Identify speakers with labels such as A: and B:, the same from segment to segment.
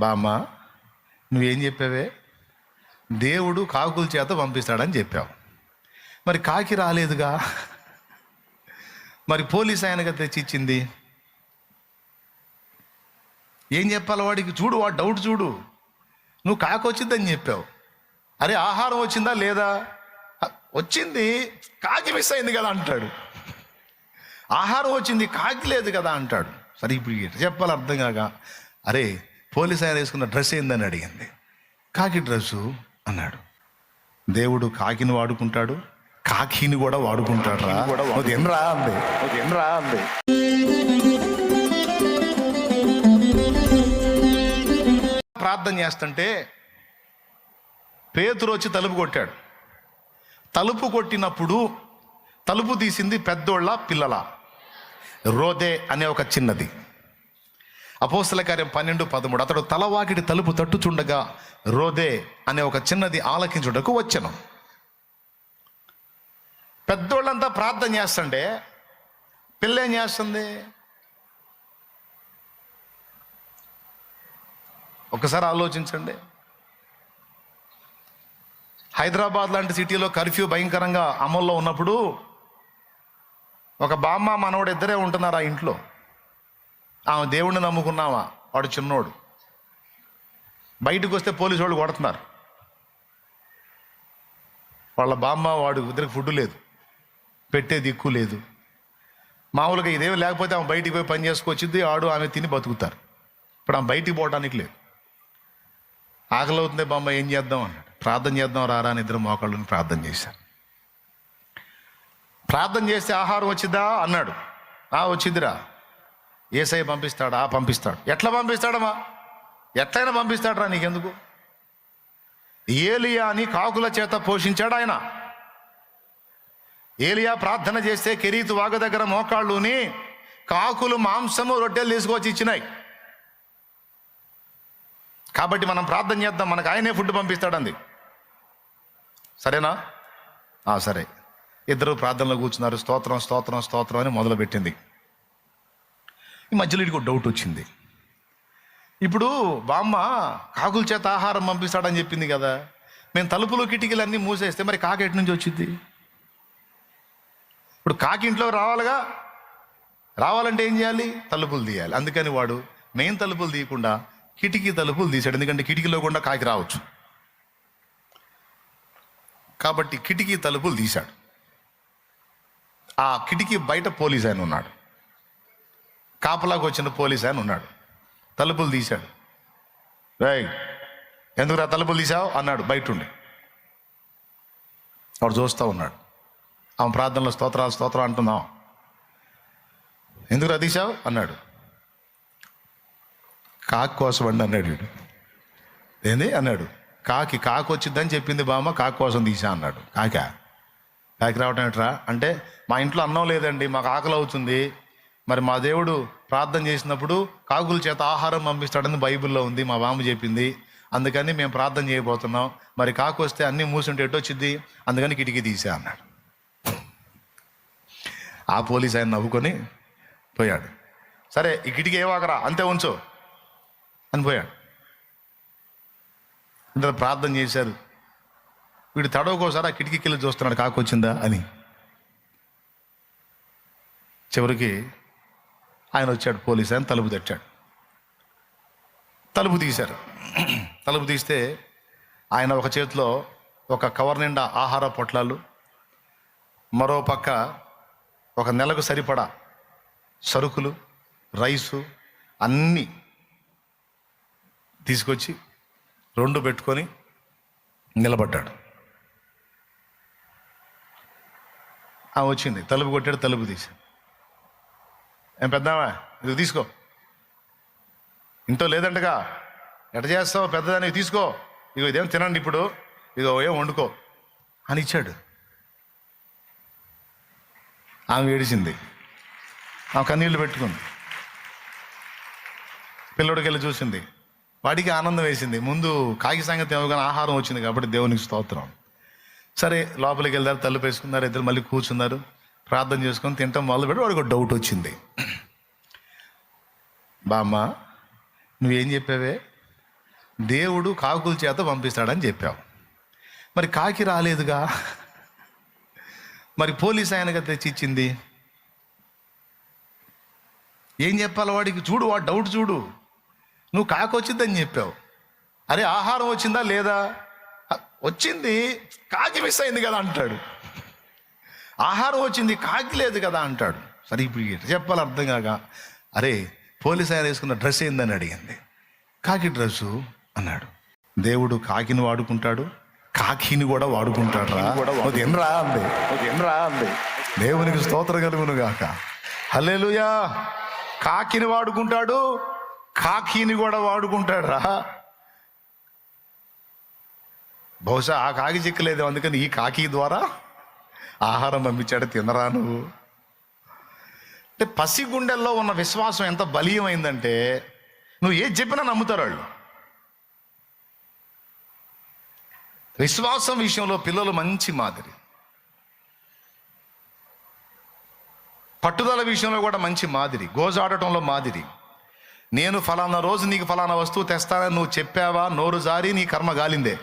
A: బామ్మ నువ్వేం చెప్పావే? దేవుడు కాకుల చేత పంపిస్తాడని చెప్పావు. మరి కాకి రాలేదుగా? మరి పోలీస్ ఆయనగా తెచ్చిచ్చింది? ఏం చెప్పాలి వాడికి? చూడు వాడు డౌట్ చూడు. నువ్వు కాకి వచ్చిందని చెప్పావు. అరే ఆహారం వచ్చిందా లేదా? వచ్చింది. కాకి మిస్ అయింది కదా అంటాడు. ఆహారం వచ్చింది కాకి లేదు కదా అంటాడు. సరే ఇప్పుడు చెప్పాలి అర్థం కాక? అరే పోలీస్ ఆయన వేసుకున్న డ్రెస్ ఏందని అడిగింది. కాకి డ్రెస్సు అన్నాడు. దేవుడు కాకిని వాడుకుంటాడు కాకిని కూడా వాడుకుంటాడు రా. తినరా అంది. తినరా అంది. ప్రార్థన చేస్తుంటే పేతురు వచ్చి తలుపు కొట్టాడు. తలుపు కొట్టినప్పుడు తలుపు తీసింది పెద్దోళ్ళ పిల్లల. రోదే అనే ఒక చిన్నది. అపోస్తల కార్యం పన్నెండు పదమూడు. అతడు తలవాకిడి తలుపు తట్టుచుండగా రోదే అనే ఒక చిన్నది ఆలకించుటకు వచ్చను. పెద్దోళ్ళంతా ప్రార్థన చేస్తుండే. పిల్ల ఏం చేస్తుంది? ఒకసారి ఆలోచించండి. హైదరాబాద్ లాంటి సిటీలో కర్ఫ్యూ భయంకరంగా అమల్లో ఉన్నప్పుడు ఒక బామ్మ మనవడు ఇద్దరే ఉంటున్నారు ఆ ఇంట్లో? ఆమె దేవుణ్ణి నమ్ముకున్నావా? వాడు చిన్నోడు. బయటకు వస్తే పోలీసు వాళ్ళు కొడుతున్నారు. వాళ్ళ బామ్మ వాడు ఇద్దరికి ఫుడ్ లేదు. పెట్టే దిక్కు లేదు. మామూలుగా ఇదేం లేకపోతే ఆమె బయటికి పోయి పని చేసుకొచ్చింది ఆడు ఆమె తిని బతుకుతారు. ఇప్పుడు ఆమె బయటికి పోవడానికి లేదు. ఆకలి అవుతుంది బామ్మ ఏం చేద్దాం అన్నాడు. ప్రార్థన చేద్దాం రారా అని ఇద్దరు మోకాళ్ళని ప్రార్థన చేశారు. ప్రార్థన చేస్తే ఆహారం వచ్చిద్దా అన్నాడు. ఆ వచ్చిద్దిరా ఏసై పంపిస్తాడా? పంపిస్తాడు. ఎట్లా పంపిస్తాడమ్మా? ఎట్లయినా పంపిస్తాడరా నీకెందుకు? ఏలియా అని కాకుల చేత పోషించాడు ఆయన ఏలియా ప్రార్థన చేస్తే కెరీతు వాగ దగ్గర మోకాళ్ళుని కాకులు మాంసము రొట్టెలు తీసుకొచ్చి ఇచ్చినాయి. కాబట్టి మనం ప్రార్థన చేద్దాం. మనకు ఆయనే ఫుడ్ పంపిస్తాడంది. సరేనా? సరే. ఇద్దరు ప్రార్థనలో కూర్చున్నారు. స్తోత్రం స్తోత్రం స్తోత్రం అని మొదలుపెట్టింది. ఈ మధ్యలో ఇడికి డౌట్ వచ్చింది. ఇప్పుడు బామ్మ కాకుల చేత ఆహారం పంపిస్తాడని చెప్పింది కదా. మేము తలుపులు కిటికీలు అన్నీ మూసేస్తే మరి కాకి ఎటు నుంచి వచ్చింది ఇప్పుడు కాకి ఇంట్లో రావాలిగా? రావాలంటే ఏం చేయాలి? తలుపులు తీయాలి. అందుకని వాడు మెయిన్ తలుపులు తీయకుండా కిటికీ తలుపులు తీశాడు. ఎందుకంటే కిటికీలో కూడా కాకి రావచ్చు. కాబట్టి కిటికీ తలుపులు తీశాడు. ఆ కిటికీ బయట పోలీస్ ఆయన ఉన్నాడు. కాపలాకు వచ్చిన పోలీస్ అని ఉన్నాడు. తలుపులు తీశాడు. రేయ్ ఎందుకురా తలుపులు తీసావు అన్నాడు బయట ఉండి వాడు చూస్తూ ఉన్నాడు. ఆమె ప్రార్థనలో స్తోత్రాలు స్తోత్రం అంటున్నాం ఎందుకురా తీసావు అన్నాడు. కాకి కోసం అండి అన్నాడు వీడు. ఏంది? అన్నాడు. కాకి కాకి వచ్చిద్దని చెప్పింది బామ్మ కాకి కోసం తీసా అన్నాడు. కాకా కాకి రావటం ఏంట్రా? అంటే మా ఇంట్లో అన్నం లేదండి మాకు ఆకలి అవుతుంది. మరి మా దేవుడు ప్రార్థన చేసినప్పుడు కాకుల చేత ఆహారం పంపిస్తాడని బైబిల్లో ఉంది మా బామ్మ చెప్పింది. అందుకని మేము ప్రార్థన చేయబోతున్నాం. మరి కాకు వస్తే అన్నీ మూసుంటే ఎటు వచ్చింది అందుకని కిటికీ తీసా అన్నాడు. ఆ పోలీస్ ఆయన నవ్వుకొని పోయాడు. సరే ఈ కిటికీ ఏవాకరా అంతే ఉంచు అని పోయాడు. అందరూ ప్రార్థన చేశారు. వీడు తడవకోసారి ఆ కిటికీకి వెళ్ళి చూస్తున్నాడు కాకొచ్చిందా అని. చివరికి ఆయన వచ్చాడు పోలీస్ ఆయన తలుపు తెచ్చాడు తలుపు తీశారు. తలుపు తీస్తే ఆయన ఒక చేతిలో ఒక కవర్ నిండా ఆహార పొట్లాలు మరో పక్క ఒక నెలకు సరిపడా సరుకులు రైసు అన్నీ తీసుకొచ్చి రెండు పెట్టుకొని నిలబడ్డాడు. వచ్చింది. తలుపు కొట్టాడు తలుపు తీశాడు. ఏం పెద్దామా ఇది తీసుకో. ఇంట్లో లేదంటగా. ఎట చేస్తావు పెద్దదానికి తీసుకో. ఇగో ఇదేం తినండి ఇప్పుడు. ఇగో ఏం వండుకో. అని ఇచ్చాడు. ఆమె ఏడిచింది. ఆమె కన్నీళ్ళు పెట్టుకుంది. పిల్లడికి వెళ్ళి చూసింది. వాడికి ఆనందం వేసింది. ముందు కాకి సంగతి ఏమో ఆహారం వచ్చింది కాబట్టి దేవునికి స్తోత్రం. సరే లోపలికి వెళ్తారు తలుపు వేసుకున్నారు ఇద్దరు మళ్ళీ కూర్చున్నారు. ప్రార్థన చేసుకొని తింటాం మొదలుపెట్టి వాడికి ఒక డౌట్ వచ్చింది. బామ్మ నువ్వేం చెప్పావే? దేవుడు కాకుల చేత పంపిస్తాడని చెప్పావు. మరి కాకి రాలేదుగా? మరి పోలీస్ ఆయనగా తెచ్చిచ్చింది ఏం చెప్పాలి వాడికి? చూడు వాడు డౌట్ చూడు. నువ్వు కాకి వచ్చిందని చెప్పావు. అరే ఆహారం వచ్చిందా లేదా? వచ్చింది. కాకి మిస్ అయింది కదా అంటాడు. ఆహారం వచ్చింది కాకి లేదు కదా అంటాడు. సరే ఇప్పుడు చెప్పాలి అర్థం కాక. అరే పోలీస్ ఆయన వేసుకున్న డ్రెస్ ఏందని అడిగింది. కాకి డ్రెస్సు అన్నాడు. దేవుడు కాకిని వాడుకుంటాడు కాకిని కూడా వాడుకుంటాడు రా అంది. తినరా అంది. దేవునికి స్తోత్రం కలుగును గాక. హల్లెలూయా! కాకిని వాడుకుంటాడు కాకిని కూడా వాడుకుంటాడు రా బహుశా ఆ కాకి చిక్కలేదు అందుకని ఈ కాకి ద్వారా ఆహారం పంపించాడు తినరా నువ్వు? అంటే పసిగుండెల్లో ఉన్న విశ్వాసం ఎంత బలీయమైందంటే నువ్వు ఏది చెప్పినా నమ్ముతారు వాళ్ళు. విశ్వాసం విషయంలో పిల్లలు మంచి మాదిరి. పట్టుదల విషయంలో కూడా మంచి మాదిరి. గోజాడటంలో మాదిరి. నేను ఫలానా రోజు నీకు ఫలానా వస్తువు తెస్తానని నువ్వు చెప్పావా? నోరు జారి నీ కర్మ గాలిందే.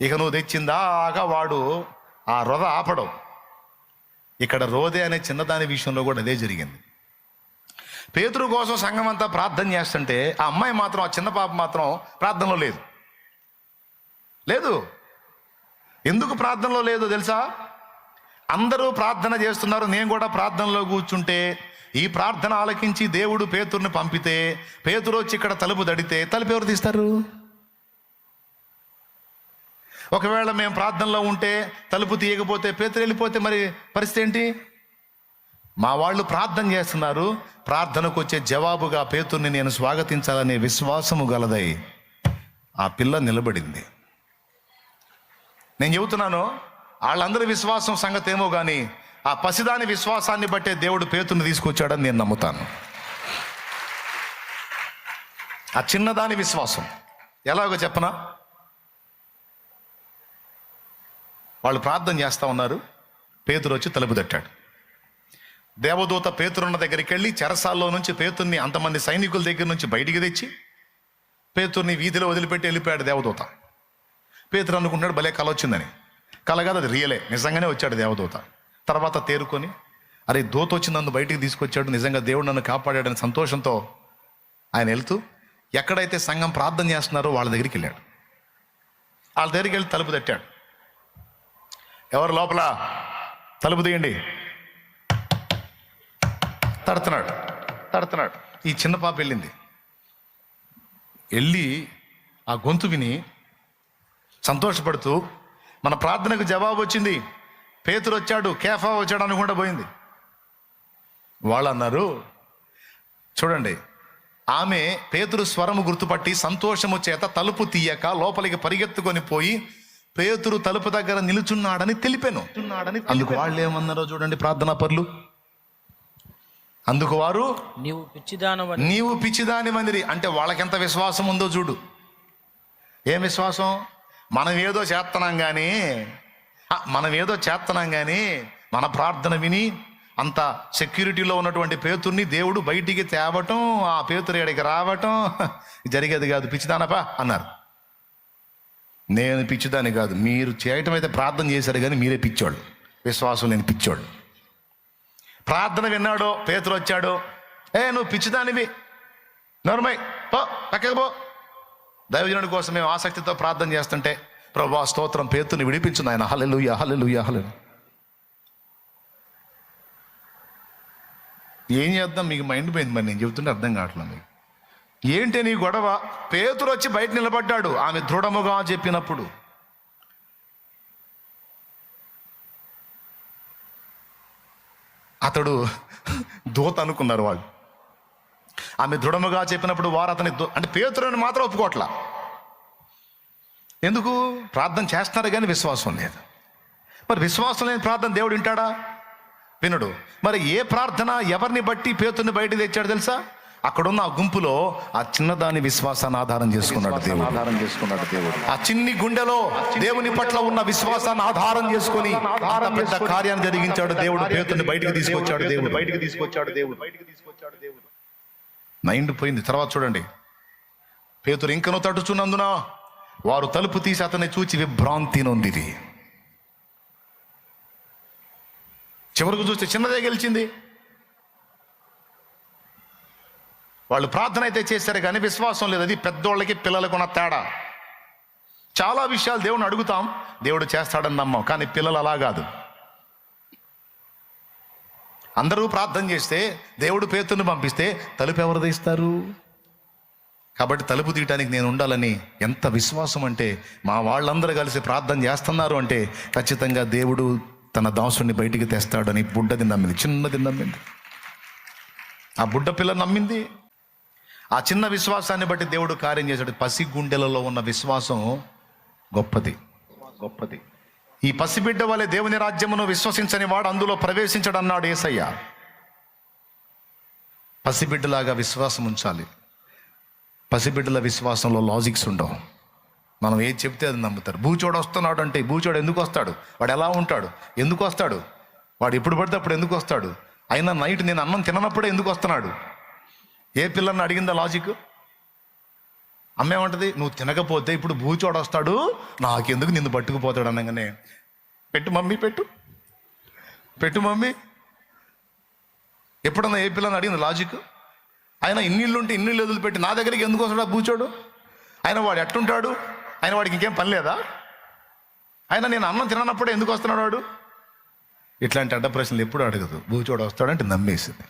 A: ఇక నువ్వు తెచ్చిందాగా వాడు ఆ రొద ఆపడం. ఇక్కడ రోదే అనే చిన్నదాని విషయంలో కూడా అదే జరిగింది. పేతురు కోసం సంఘం అంతా ప్రార్థన చేస్తుంటే ఆ అమ్మాయి మాత్రం ఆ చిన్న పాప మాత్రం ప్రార్థనలో లేదు. లేదు. ఎందుకు ప్రార్థనలో లేదో తెలుసా? అందరూ ప్రార్థన చేస్తున్నారు నేను కూడా ప్రార్థనలో కూర్చుంటే ఈ ప్రార్థన ఆలకించి దేవుడు పేతుర్ని పంపితే పేతురు వచ్చి ఇక్కడ తలుపు దడితే తలుపు ఎవరు తీస్తారు? ఒకవేళ మేము ప్రార్థనలో ఉంటే తలుపు తీయకపోతే పేతులు వెళ్ళిపోతే మరి పరిస్థితి ఏంటి? మా వాళ్ళు ప్రార్థన చేస్తున్నారు. ప్రార్థనకు వచ్చే జవాబుగా పేతుర్ని నేను స్వాగతించాలనే విశ్వాసము గలదై ఆ పిల్ల నిలబడింది. నేను చెబుతున్నాను వాళ్ళందరి విశ్వాసం సంగతి ఏమో కానీ ఆ పసిదాని విశ్వాసాన్ని బట్టే దేవుడు పేతుని తీసుకొచ్చాడని నేను నమ్ముతాను. ఆ చిన్నదాని విశ్వాసం. ఎలాగో చెప్పనా? వాళ్ళు ప్రార్థన చేస్తా ఉన్నారు. పేతురు వచ్చి తలుపు తట్టాడు. దేవదూత పేతురున్న దగ్గరికి వెళ్ళి చెరసాల్లో నుంచి పేతుర్ని అంతమంది సైనికుల దగ్గర నుంచి బయటికి తెచ్చి పేతుర్ని వీధిలో వదిలిపెట్టి వెళ్ళిపోయాడు దేవదూత. పేతురు అనుకుంటాడు భలే కల వచ్చిందని. కల కాదు అది రియలే. నిజంగానే వచ్చాడు దేవదూత. తర్వాత తేరుకొని అరే దూత వచ్చి నన్ను బయటికి తీసుకొచ్చాడు నిజంగా దేవుడు నన్ను కాపాడాడని సంతోషంతో ఆయన వెళ్తూ ఎక్కడైతే సంఘం ప్రార్థన చేస్తున్నారో వాళ్ళ దగ్గరికి వెళ్ళాడు. వాళ్ళ దగ్గరికి వెళ్ళి తలుపు తట్టాడు. ఎవరు లోపల? తలుపు తీయండి. తడుతున్నాడు. తడుతున్నాడు. ఈ చిన్న పాప వెళ్ళింది. వెళ్ళి ఆ గొంతు విని సంతోషపడుతూ మన ప్రార్థనకు జవాబు వచ్చింది. పేతురు వచ్చాడు కేఫా వచ్చాడు అనుకుంటా పోయింది. వాళ్ళు అన్నారు చూడండి ఆమె పేతురు స్వరము గుర్తుపట్టి సంతోషము చేత తలుపు తీయక లోపలికి పరిగెత్తుకొని పోయి పేతురు తలుపు దగ్గర నిలుచున్నాడని తెలిపాను. అందుకు వాళ్ళు ఏమన్నారో చూడండి ప్రార్థనా పరులు. అందుకు వారు
B: నీవు పిచ్చిదానవని.
A: నీవు పిచ్చిదాని మందిరి అంటే వాళ్ళకెంత విశ్వాసం ఉందో చూడు. ఏం విశ్వాసం? మనం ఏదో చేస్తున్నాం కానీ ఆ, మనం ఏదో చేస్తున్నాం కానీ మన ప్రార్థన విని అంత సెక్యూరిటీలో ఉన్నటువంటి పేతుర్ని దేవుడు బయటికి తేవటం ఆ పేతురు ఎడికి రావటం జరిగేది కాదు. పిచ్చిదానపా అన్నారు. నేను పిచ్చిదాన్ని కాదు. మీరు చేయటం అయితే ప్రార్థన చేశారు కానీ మీరే పిచ్చోడు. విశ్వాసం లేని పిచ్చోడు. ప్రార్థన విన్నాడు పేతులు వచ్చాడు. ఏ నువ్వు పిచ్చిదానివి. నోర్మై పో పక్కకు పో. దైవజనుడి కోసం మేము ఆసక్తితో ప్రార్థన చేస్తుంటే ప్రభా స్తోత్రం పేతుని విడిపించు ఆయన హలెలు యహలెలు యహలెలు ఏం చేద్దాం? మీకు మైండ్ పోయింది మరి. నేను చెబుతుంటే అర్థం కావట్లేదు మీకు. ఏంటి నీ గొడవ? పేతురు వచ్చి బయట నిలబడ్డాడు ఆమె దృఢముగా చెప్పినప్పుడు. అతడు దూత అనుకున్నారు వాళ్ళు. ఆమె దృఢముగా చెప్పినప్పుడు వారు అతని అంటే పేతురని మాత్రం ఒప్పుకోట్లా. ఎందుకు? ప్రార్థన చేస్తున్నారు కానీ విశ్వాసం లేదు. మరి విశ్వాసం లేని ప్రార్థన దేవుడు వింటాడా? వినడు. మరి ఏ ప్రార్థన ఎవరిని బట్టి పేతుని బయట తెచ్చాడు తెలుసా? అక్కడున్న ఆ గుంపులో ఆ చిన్నదాని విశ్వాసాన్ని ఆధారం చేసుకున్నాడు దేవుడు.
C: ఆధారం చేసుకున్నాడు దేవుడు.
A: ఆ చిన్ని గుండెలో దేవుని పట్ల ఉన్న విశ్వాసాన్ని ఆధారం చేసుకొని పెద్ద కార్యాన్ని జరిగించాడు దేవుడు. పేతుని బయటికి తీసుకొచ్చాడు దేవుడు. బయటికి తీసుకొచ్చాడు దేవుడు. బయటికి తీసుకొచ్చాడు దేవుడు. మైండ్ పోయింది. తర్వాత చూడండి. పేతురు ఇంకను తట్టుచున్నందున వారు తలుపు తీసి అతన్ని చూచి విభ్రాంతి నొందిరి. చివరకు చూస్తే చిన్నదే గెలిచింది. వాళ్ళు ప్రార్థన అయితే చేశారు కానీ విశ్వాసం లేదు. అది పెద్దోళ్ళకి పిల్లలకు ఉన్న తేడా. చాలా విషయాలు దేవుని అడుగుతాం. దేవుడు చేస్తాడని నమ్మం. కానీ పిల్లలు అలా కాదు. అందరూ ప్రార్థన చేస్తే దేవుడు పేతుని పంపిస్తే తలుపు ఎవరు తీస్తారు కాబట్టి తలుపు తీయటానికి నేను ఉండాలని ఎంత విశ్వాసం అంటే మా వాళ్ళందరూ కలిసి ప్రార్థన చేస్తున్నారు అంటే ఖచ్చితంగా దేవుడు తన దాసుని బయటికి తెస్తాడని బుడ్డది నమ్మింది. చిన్నది నమ్మింది. ఆ బుడ్డ పిల్ల నమ్మింది. ఆ చిన్న విశ్వాసాన్ని బట్టి దేవుడు కార్యం చేశాడు. పసి గుండెలలో ఉన్న విశ్వాసం గొప్పది. గొప్పది. ఈ పసిబిడ్డ వలె దేవుని రాజ్యమును విశ్వసించని వాడు అందులో ప్రవేశించడన్నాడు ఏసయ్య. పసిబిడ్డలాగా విశ్వాసం ఉంచాలి. పసిబిడ్డల విశ్వాసంలో లాజిక్స్ ఉండవు. మనం ఏది చెప్తే అది నమ్ముతారు. భూచోడు వస్తున్నాడు అంటే భూచోడు ఎందుకు వస్తాడు? వాడు ఎలా ఉంటాడు? ఎందుకు వస్తాడు? వాడు ఎప్పుడు పడితే అప్పుడు ఎందుకు వస్తాడు? అయినా నైట్ నేను అన్నం తిననప్పుడే ఎందుకు వస్తున్నాడు? ఏ పిల్లని అడిగిందా లాజిక్ అమ్మేమంటది? నువ్వు తినకపోతే ఇప్పుడు భూచోడు వస్తాడు. నాకెందుకు నిన్ను పట్టుకుపోతాడు? అనగానే పెట్టు మమ్మీ పెట్టు. పెట్టు మమ్మీ. ఎప్పుడన్నా ఏ పిల్లని అడిగింది లాజిక్ ఆయన ఇన్నిళ్ళు ఉంటే ఇన్నిళ్ళు వదిలిపెట్టి నా దగ్గరికి ఎందుకు వస్తాడు ఆ ఆయన వాడు ఎట్టుంటాడు? ఆయన వాడికి ఇంకేం పని లేదా? ఆయన నేను అన్నం తిననప్పుడే ఎందుకు వస్తున్నాడు వాడు? ఇట్లాంటి అడ్డ ప్రశ్నలు ఎప్పుడు అడగదు. భూచోడు వస్తాడంటే నమ్మేసింది.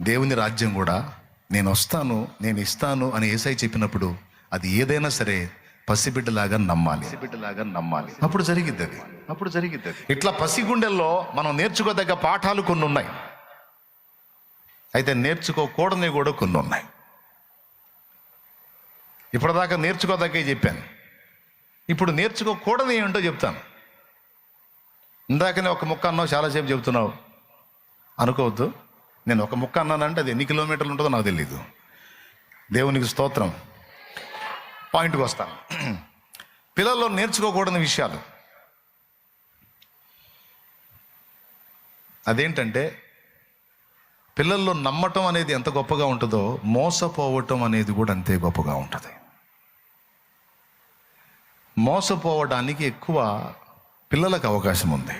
A: దేవుని రాజ్యం కూడా నేను వస్తాను నేను ఇస్తాను అని ఏసై చెప్పినప్పుడు అది ఏదైనా సరే పసిబిడ్డలాగా నమ్మాలి. పసిబిడ్డలాగా నమ్మాలి. అప్పుడు జరిగిద్ది అది అప్పుడు జరిగిద్ది అది ఇట్లా పసిగుండెల్లో మనం నేర్చుకోదగ్గ పాఠాలు కొన్ని ఉన్నాయి అయితే నేర్చుకోకూడని కూడా కొన్ని ఉన్నాయి ఇప్పటిదాకా నేర్చుకోదగ్గే చెప్పాను. ఇప్పుడు నేర్చుకోకూడని ఏంటో చెప్తాను. ఇందాకనే ఒక ముక్క అన్నావు చాలాసేపు చెబుతున్నావు. అనుకోవద్దు. నేను ఒక ముక్క అన్నానంటే అది ఎన్ని కిలోమీటర్లు ఉంటుందో నాకు తెలియదు దేవునికి స్తోత్రం. పాయింట్కి వస్తాను పిల్లల్లో నేర్చుకోకూడని విషయాలు. అదేంటంటే పిల్లల్లో నమ్మటం అనేది ఎంత గొప్పగా ఉంటుందో మోసపోవటం అనేది కూడా అంతే గొప్పగా ఉంటుంది. మోసపోవడానికి ఎక్కువ పిల్లలకు అవకాశం ఉంది.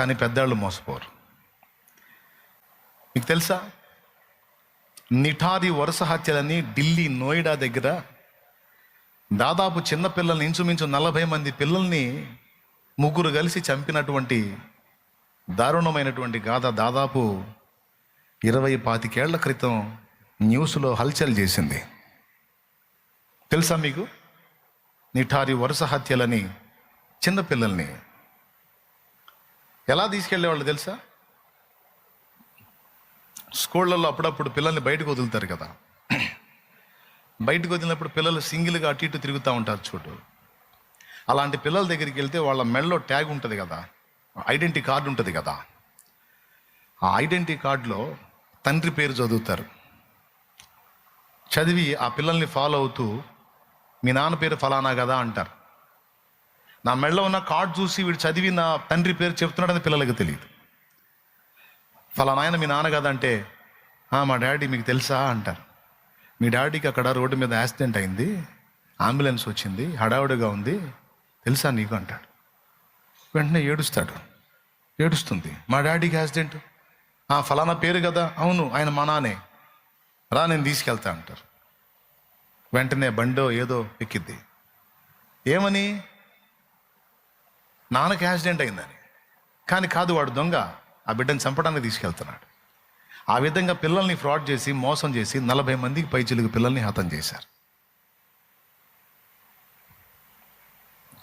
A: కానీ పెద్దవాళ్ళు మోసపోరు. మీకు తెలుసా? నిఠారి వరుస హత్యలని ఢిల్లీ నోయిడా దగ్గర దాదాపు చిన్నపిల్లల్ని ఇంచుమించు నలభై మంది పిల్లల్ని ముగ్గురు కలిసి చంపినటువంటి దారుణమైనటువంటి గాథ దాదాపు ఇరవై పాతికేళ్ళ క్రితం న్యూస్లో హల్చల్ చేసింది. తెలుసా మీకు? నిఠారి వరుస హత్యలని చిన్నపిల్లల్ని ఎలా తీసుకెళ్ళేవాళ్ళు తెలుసా? స్కూళ్ళల్లో అప్పుడప్పుడు పిల్లల్ని బయటకు వదులుతారు కదా. బయటకు వదిలినప్పుడు పిల్లలు సింగిల్గా అటు ఇటు తిరుగుతూ ఉంటారు చూడు. అలాంటి పిల్లల దగ్గరికి వెళ్తే వాళ్ళ మెడలో ట్యాగ్ ఉంటుంది కదా. ఐడెంటిటీ కార్డు ఉంటుంది కదా. ఆ ఐడెంటిటీ కార్డులో తండ్రి పేరు చదువుతారు. చదివి ఆ పిల్లల్ని ఫాలో అవుతూ మీ నాన్న పేరు ఫలానా కదా అంటారు. నా మెడలో ఉన్న కార్డు చూసి వీడు చదివి నా తండ్రి పేరు చెప్తున్నాడని పిల్లలకి తెలియదు. ఫలానా ఆయన మీ నాన్న కదా అంటే మా డాడీ మీకు తెలుసా అంటారు. మీ డాడీకి అక్కడ రోడ్డు మీద యాక్సిడెంట్ అయింది అంబులెన్స్ వచ్చింది హడావుడిగా ఉంది తెలుసా నీకు అంటాడు. వెంటనే ఏడుస్తాడు. ఏడుస్తుంది మా డాడీకి యాక్సిడెంట్? "ఆ, ఫలానా పేరు కదా అవును ఆయన మా నానే. రా నేను తీసుకెళ్తా అంటారు. వెంటనే బండో ఏదో ఎక్కిద్ది. ఏమని? నాన్నకి యాక్సిడెంట్ అయిందని. కానీ కాదు వాడు దొంగ. ఆ బిడ్డను చంపడానికి తీసుకెళ్తున్నాడు. ఆ విధంగా పిల్లల్ని ఫ్రాడ్ చేసి మోసం చేసి నలభై మందికి పైచిలుగు పిల్లల్ని హతం చేశారు.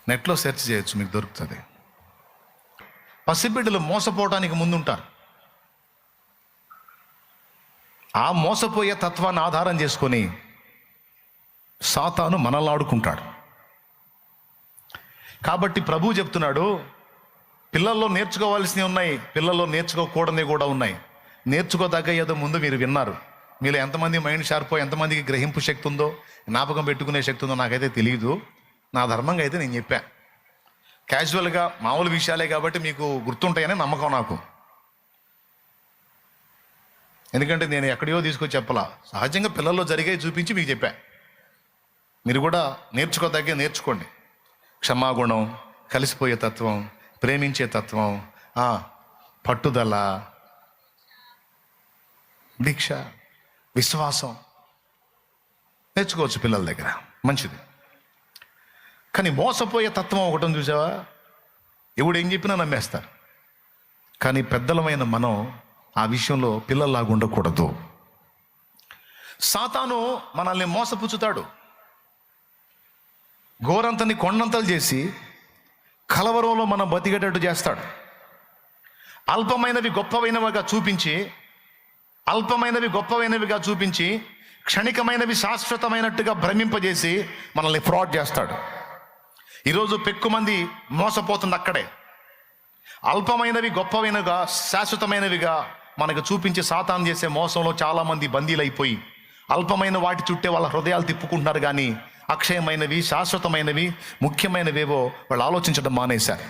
A: నెట్లో సెర్చ్ చేయొచ్చు మీకు దొరుకుతుంది. పసిబిడ్డలు మోసపోవడానికి ముందుంటారు. ఆ మోసపోయే తత్వాన్ని ఆధారం చేసుకొని సాతాను మనలాడుకుంటాడు కాబట్టి ప్రభు చెప్తున్నాడు పిల్లల్లో నేర్చుకోవాల్సినవి ఉన్నాయి పిల్లల్లో నేర్చుకోకూడనివి కూడా ఉన్నాయి. నేర్చుకోదగ్గ ఏదో ముందు మీరు విన్నారు. మీలో ఎంతమంది మైండ్ షార్పో ఎంతమందికి గ్రహింపు శక్తి ఉందో జ్ఞాపకం పెట్టుకునే శక్తి ఉందో నాకైతే తెలియదు నా ధర్మంగా అయితే నేను చెప్పా. క్యాజువల్గా మామూలు విషయాలే కాబట్టి మీకు గుర్తుంటాయనే నమ్మకం నాకు. ఎందుకంటే నేను ఎక్కడియో తీసుకొచ్చి చెప్పలా. సహజంగా పిల్లల్లో జరిగే చూపించి మీకు చెప్పా. మీరు కూడా నేర్చుకోదగ్గే నేర్చుకోండి. క్షమాగుణం కలిసిపోయే తత్వం ప్రేమించే తత్వం ఆ, పట్టుదల దీక్ష విశ్వాసం. నేర్చుకోవచ్చు పిల్లల దగ్గర. మంచిది. కానీ మోసపోయే తత్వం ఒకటి ఉంది చూసావా? ఎవడు ఏం చెప్పినా నమ్మేస్తారు. కానీ పెద్దలమైన మనం ఆ విషయంలో పిల్లల్లాగా ఉండకూడదు. సాతాను మనల్ని మోసపుచ్చుతాడు. గోరంతని కొండంతలు చేసి కలవరంలో మనం బతికేటట్టు చేస్తాడు. అల్పమైనవి గొప్పవైనవిగా చూపించి అల్పమైనవి గొప్పవైనవిగా చూపించి క్షణికమైనవి శాశ్వతమైనట్టుగా భ్రమింపజేసి మనల్ని ఫ్రాడ్ చేస్తాడు. ఈరోజు పెక్కుమంది మోసపోతుంది అక్కడే. అల్పమైనవి గొప్పవైనగా శాశ్వతమైనవిగా మనకు చూపించి సాతాన్ చేసే మోసంలో చాలామంది బందీలైపోయి అల్పమైన వాటి చుట్టే వాళ్ళ హృదయాలు తిప్పుకుంటున్నారు కానీ అక్షయమైనవి శాశ్వతమైనవి ముఖ్యమైనవేవో వాళ్ళు ఆలోచించడం మానేశారు.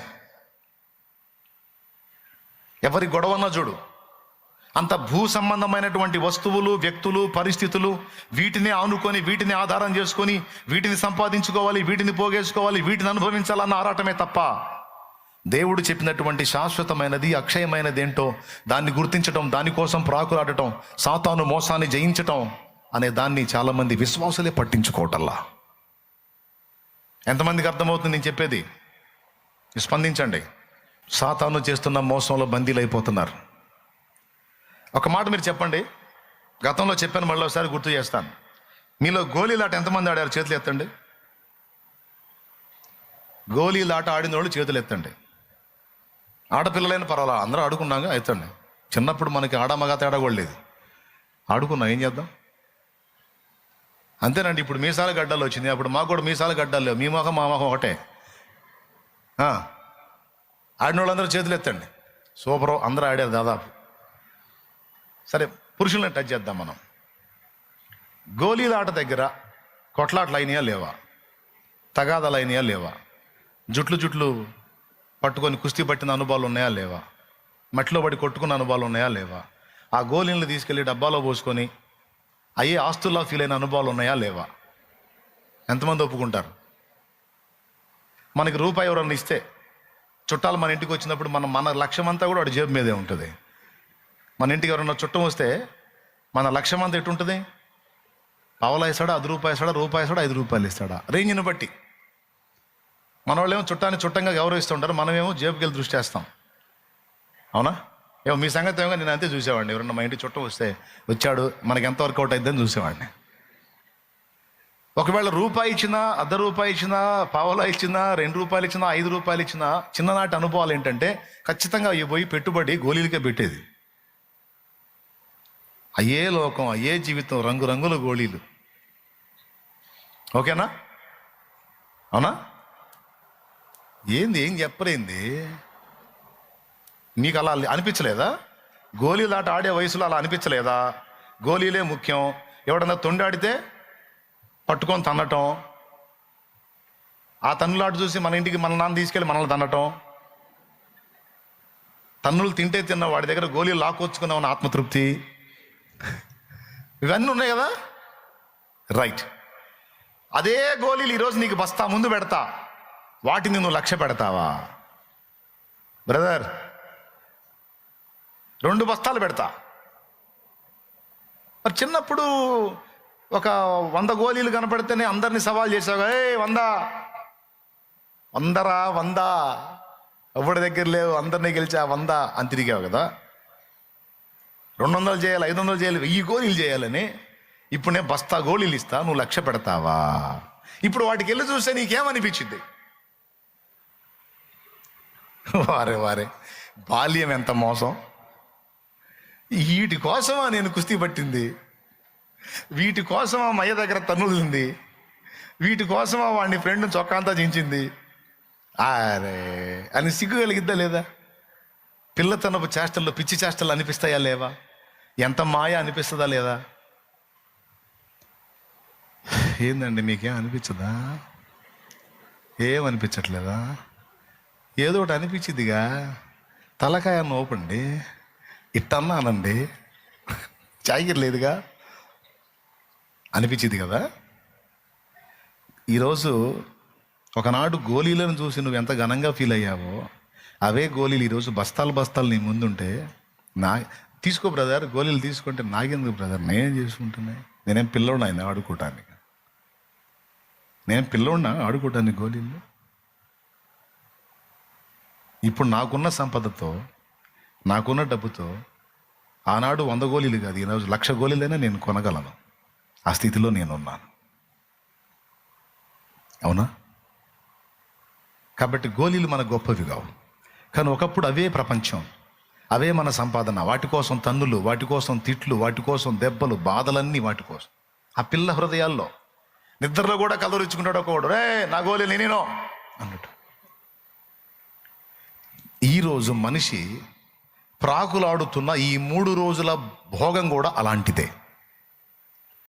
A: ఎవరి గొడవన్నా చూడు. అంత భూ సంబంధమైనటువంటి వస్తువులు వ్యక్తులు పరిస్థితులు వీటిని ఆనుకొని వీటిని ఆధారం చేసుకొని వీటిని సంపాదించుకోవాలి వీటిని పోగేసుకోవాలి వీటిని అనుభవించాలన్న ఆరాటమే తప్ప దేవుడు చెప్పినటువంటి శాశ్వతమైనది అక్షయమైనది ఏంటో దాన్ని గుర్తించటం దానికోసం ప్రాకులాడటం సాతాను మోసాన్ని జయించటం అనే దాన్ని చాలామంది విశ్వాసులే పట్టించుకోవటల్లా. ఎంతమందికి అర్థమవుతుంది నేను చెప్పేది? స్పందించండి. సాతాను చేస్తున్న మోసంలో బందీలు అయిపోతున్నారు ఒక మాట మీరు చెప్పండి. గతంలో చెప్పాను మళ్ళీ ఒకసారి గుర్తు చేస్తాను. మీలో గోళీలాట ఎంతమంది ఆడారు చేతులు ఎత్తండి? గోళీలాట ఆడిన వాళ్ళు చేతులు ఎత్తండి. ఆడపిల్లలైన పర్వాలా అందరూ ఆడుకున్నాగా ఎత్తండి. చిన్నప్పుడు మనకి ఆడ మగ తేడా కూడా లేదు ఆడుకున్నాం ఏం చేద్దాం? అంతేనండి ఇప్పుడు మీసాల గడ్డలు వచ్చింది. అప్పుడు మాకు కూడా మీసాల గడ్డలు లేవు. మీ మొహం మా మొహం ఒకటే. ఆ, ఆడిన వాళ్ళందరూ చేతులు ఎత్తండి. సూపరు అందరూ ఆడారు దాదాపు. సరే పురుషుల్ని టచ్ చేద్దాం మనం. గోళీలాట దగ్గర కొట్లాటలు అయినాయా లేవా? తగాదాలు అయినాయా లేవా? జుట్లు జుట్లు పట్టుకొని కుస్తీ పట్టిన అనుభవాలు ఉన్నాయా లేవా? మట్టిలో పడి కొట్టుకున్న అనుభవాలు ఉన్నాయా లేవా? ఆ గోళీలను తీసుకెళ్ళి డబ్బాలో పోసుకొని అయ్యే ఆస్తుల్లా ఫీల్ అయిన అనుభవాలు ఉన్నాయా? లేవా? ఎంతమంది ఒప్పుకుంటారు? మనకి రూపాయి ఎవరన్నా ఇస్తే చుట్టాలు మన ఇంటికి వచ్చినప్పుడు మన మన లక్ష్యం అంతా కూడా వాడి జేబు మీదే ఉంటుంది. మన ఇంటికి ఎవరన్నా చుట్టం వస్తే మన లక్ష్యం అంతా ఎటుంటుంది? పావలా ఇస్తాడా? అది రూపాయి ఇస్తాడా? రూపాయి ఇస్తాడా? ఐదు రూపాయలు ఇస్తాడా? రేంజ్ని బట్టి. మన వాళ్ళేమో చుట్టాన్ని చుట్టంగా గౌరవిస్తుంటారు మనమేమో జేబుకి వెళ్ళి దృష్టి చేస్తాం అవునా? ఏమో మీ సంగతి ఏమో నేను అంతే చూసేవాడిని. ఎవరన్నా మా ఇంటి చుట్టం వస్తే వచ్చాడు మనకి ఎంత వర్కౌట్ అవుతుందని చూసేవాడిని. ఒకవేళ రూపాయి ఇచ్చినా అర్ధ రూపాయి ఇచ్చినా పావలా ఇచ్చినా రెండు రూపాయలు ఇచ్చినా ఐదు రూపాయలు ఇచ్చినా చిన్ననాటి అనుభవాలు ఏంటంటే ఖచ్చితంగా అవి పోయి పెట్టుబడి గోళీలకే పెట్టేది. అయ్యే లోకం అయ్యే జీవితం రంగురంగుల గోళీలు. ఓకేనా? అవునా? ఏంది ఏం చెప్పరేంది నీకు అలా అనిపించలేదా? గోళీలాట ఆడే వయసులో అలా అనిపించలేదా? గోళీలే ముఖ్యం. ఎవడన్నా తొండాడితే పట్టుకొని తన్నటం. ఆ తన్నులాట చూసి మన ఇంటికి మన నాన్న తీసుకెళ్ళి మనల్ని తన్నటం. తన్నులు తింటే తిన్న వాడి దగ్గర గోళీలు లాక్కొచ్చుకున్నామన్న ఆత్మతృప్తి. ఇవన్నీ ఉన్నాయి కదా? రైట్. అదే గోళీలు ఈరోజు నీకు బస్తా ముందు పెడతా. వాటిని నువ్వు లక్ష్య పెడతావా? బ్రదర్ రెండు బస్తాలు పెడతా. మరి చిన్నప్పుడు ఒక వంద గోళీలు కనపడితేనే అందరినీ సవాల్ చేసావు ఏ వంద? వందరా వంద? ఎవరి దగ్గర లేవు అందరినీ గెలిచా వంద? అని తిరిగావు కదా. రెండు వందలు చేయాలి ఐదు వందలు చేయాలి వెయ్యి గోళీలు చేయాలని. ఇప్పుడు నేను బస్తా గోళీలు ఇస్తా నువ్వు లక్ష్య పెడతావా? ఇప్పుడు వాటికి వెళ్ళి చూస్తే నీకేమనిపించింది? వారే వారే. బాల్యం ఎంత మోసం. వీటి కోసమా నేను కుస్తీ పట్టింది? వీటి కోసమా మయ్య దగ్గర తన్నులుంది? వీటి కోసమా వాడిని ఫ్రెండ్ చొక్కాంతా చించింది? అరే అని సిగ్గు కలిగిద్దా లేదా పిల్లతనపు చేష్టల్లో పిచ్చి చేష్టలు అనిపిస్తాయా లేవా? ఎంత మాయ అనిపిస్తుందా లేదా? ఏందండి మీకేం అనిపించదా? ఏమనిపించట్లేదా ఏదో ఒకటి అనిపించిందిగా తలకాయ నోపండి. ఇట్టన్నానండి. జాగిర్ లేదుగా. అనిపించింది కదా. ఈరోజు ఒకనాడు గోళీలను చూసి నువ్వు ఎంత ఘనంగా ఫీల్ అయ్యావో అవే గోళీలు ఈరోజు బస్తాలు బస్తాలు నీ ముందుంటే నా తీసుకో బ్రదర్ గోళీలు తీసుకుంటే నాగేందుకు బ్రదర్? నేనేం చేసుకుంటున్నాయి నేనేం పిల్లోడినా ఆయన ఆడుకోవటానికి నేను పిల్లోడినా ఆడుకోవటానికి గోళీలు ఇప్పుడు నాకున్న సంపదతో నాకున్న డబ్బుతో ఆనాడు వంద గోళీలు కాదు ఈరోజు లక్ష గోళీలైనా నేను కొనగలను. ఆ స్థితిలో నేను ఉన్నాను అవునా? కాబట్టి గోళీలు మన గొప్పవి కావు. కానీ ఒకప్పుడు అవే ప్రపంచం. అవే మన సంపాదన. వాటి కోసం తన్నులు వాటి కోసం తిట్లు వాటి కోసం దెబ్బలు బాధలన్నీ వాటి కోసం. ఆ పిల్ల హృదయాల్లో నిద్రలో కూడా కలవరించుకుంటాడు ఒకడు. రే నా గోళీ నేనేనో అన్నట్టు. ఈరోజు మనిషి ప్రాకులాడుతున్న ఈ మూడు రోజుల భోగం కూడా అలాంటిదే.